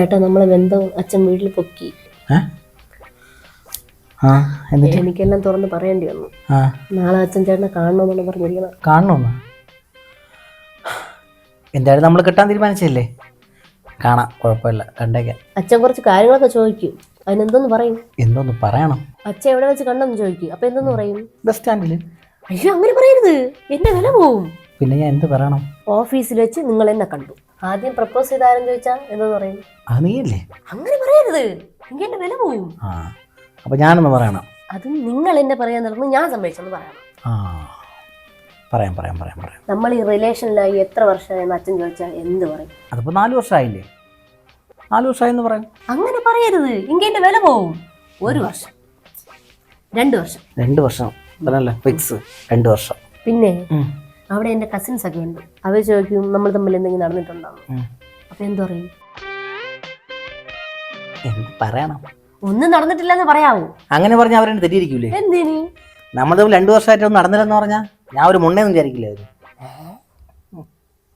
ചേട്ടാ നമ്മളെ ബന്ധം അച്ഛൻ വീട്ടിൽ പൊക്കി. എനിക്കെല്ലാം തുറന്ന് പറയേണ്ടി വന്നു. നാളെ അച്ഛൻ ചേട്ടനെ കാണണമെന്നാണ് പറഞ്ഞിരിക്കുന്നത്. കാണണമെന്ന് എന്തായാലും നമ്മൾ കിട്ടാൻ തീരുമാനിച്ചല്ലേ? കാണാം കുഴപ്പമില്ല കണ്ടേക്കാം. അച്ഛൻ കുറച്ച് കാര്യങ്ങളൊക്കെ ചോദിക്കും. അതിനെന്തോന്ന് പറയും? എന്തോന്ന് പറയണം? അച്ഛൻ എവിടെ വെച്ച് കണ്ടെന്ന് ചോദിക്കും. അപ്പൊ എന്തോന്ന് പറയും? ബസ് സ്റ്റാൻഡിൽ അയ്യോ അങ്ങനെ പറയരുത്. എന്റെ വില പോവും. പിന്നെ ഞാൻ എന്ത് പറയണം? ഓഫീസിൽ വെച്ച് നിങ്ങൾ എന്നെ കണ്ടു. ആദ്യം പ്രപ്പോസ് ചെയ്ത ആരും ചോദിച്ചാ എന്താ പറയും അത് നീയല്ലേ? അങ്ങനെ പറയരുത്. എനിക്ക് എന്റെ വില പോകും ആ അപ്പം ഞാനൊന്ന് പറയണം. അത് നിങ്ങൾ എന്നെ പറയാൻ നടന്ന് ഞാൻ സമ്മതിച്ചെന്ന് പറയണം. ആ പറയാം പറയാം പറയാം പറയാം. നമ്മൾ ഈ റിലേഷനിലായി എത്ര വർഷമായെന്ന് അച്ഛൻ ചോദിച്ചാൽ എന്ത് പറയും? അതിപ്പോ നാല് വർഷമായില്ലേ? നാല് വർഷമായെന്ന് പറയാം. അങ്ങനെ പറയരുത്. എങ്കിൽ എന്റെ വില പോവും. ഒരു വർഷം. രണ്ട് വർഷം. രണ്ട് വർഷം. ഫിക്സ് രണ്ട് വർഷം. പിന്നെ. അവിടെ എന്റെ കസിൻസ് ഒക്കെ ഉണ്ട്. അവർ ചോദിക്കും നമ്മൾ തമ്മിൽ എന്തെങ്കിലും നടന്നിട്ടുണ്ടാവും. അപ്പൊ എന്തു പറയും? പറയണം? ഒന്നും നടന്നിട്ടില്ല എന്ന് പറയാവൂ. അങ്ങനെ പറഞ്ഞാൽ അവരെ തെറ്റിയിരിക്കൂലേ? എന്തിനു? നമ്മൾ തമ്മിൽ രണ്ടു വർഷമായിട്ടൊന്നും നടന്നില്ലെന്ന് പറഞ്ഞാൽ ഞാൻ ഒരു മുന്നേന്ന് വിചാരിക്കില്ല അവർ